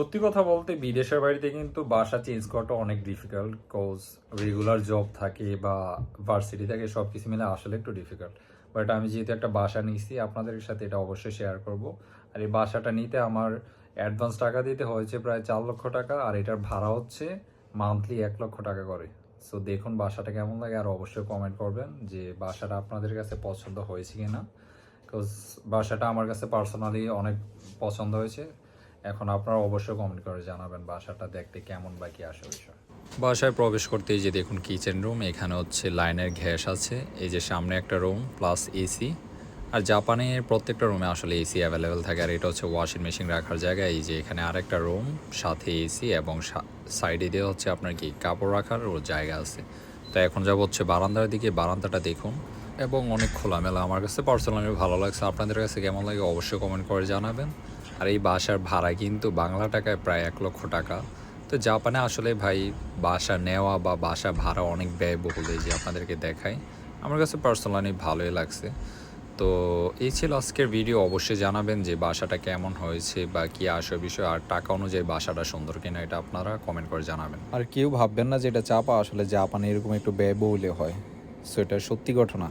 সত্যি কথা বলতে বিদেশের বাড়িতে কিন্তু বাসা চেঞ্জ করাটা অনেক ডিফিকাল্ট কজ রেগুলার জব থাকে বা ভার্সিটি থাকে সব কিছু মিলে আসলে একটু ডিফিকাল্ট বাট আমি যেহেতু একটা বাসা নিয়েছি, আপনাদের সাথে এটা অবশ্যই শেয়ার করব। আর এই বাসাটা নিতে আমার অ্যাডভান্স টাকা দিতে হয়েছে প্রায় চার লক্ষ টাকা, আর এটার ভাড়া হচ্ছে মান্থলি এক লক্ষ টাকা করে। সো দেখুন বাসাটা কেমন লাগে, আর অবশ্যই কমেন্ট করবেন যে বাসাটা আপনাদের কাছে পছন্দ হয়েছে কি না বাসাটা আমার কাছে পার্সোনালি অনেক পছন্দ হয়েছে। এখন আপনারা অবশ্যই কমেন্ট করে জানাবেন বাসাটা দেখতে কেমন বা কি আসে বিষয়। বাসায় প্রবেশ করতে যে দেখুন কিচেন রুম এখানে হচ্ছে লাইনের ঘ্যাস আছে, এই যে সামনে একটা রুম প্লাস এসি আর জাপানের প্রত্যেকটা রুমে আসলে এসি অ্যাভেলেবেল থাকে, আর এটা হচ্ছে ওয়াশিং মেশিন রাখার জায়গা। এই যে এখানে আরেকটা রুম সাথে এসি এবং সাইডে দিয়ে হচ্ছে আপনার কি কাপড় রাখার ও জায়গা আছে। তো এখন যাব হচ্ছে বারান্দার দিকে, বারান্দাটা দেখুন। এবং অনেক খোলামেলা। আমার কাছে পার্সোনালি ভালো লাগছে। আপনাদের কাছে কেমন লাগে অবশ্যই কমেন্ট করে জানাবেন। আর এই বাসার ভাড়া কিন্তু বাংলা টাকায় প্রায় এক লক্ষ টাকা। তো জাপানে আসলে ভাই বাসা নেওয়া বা বাসা ভাড়া অনেক ব্যয়বহুল এই যে আপনাদেরকে দেখাই। আমার কাছে পার্সোনালি ভালোই লাগছে। তো এই ছিল আজকের ভিডিও অবশ্যই জানাবেন যে বাসাটা কেমন হয়েছে বা কি আসে বিষয় আর টাকা অনুযায়ী বাসাটা সুন্দর কিনা এটা আপনারা কমেন্ট করে জানাবেন। আর কেউ ভাববেন না যে এটা চাপা। আসলে জাপানে এরকম একটু ব্যয়বহুলে হয়। সো এটা সত্যি ঘটনা।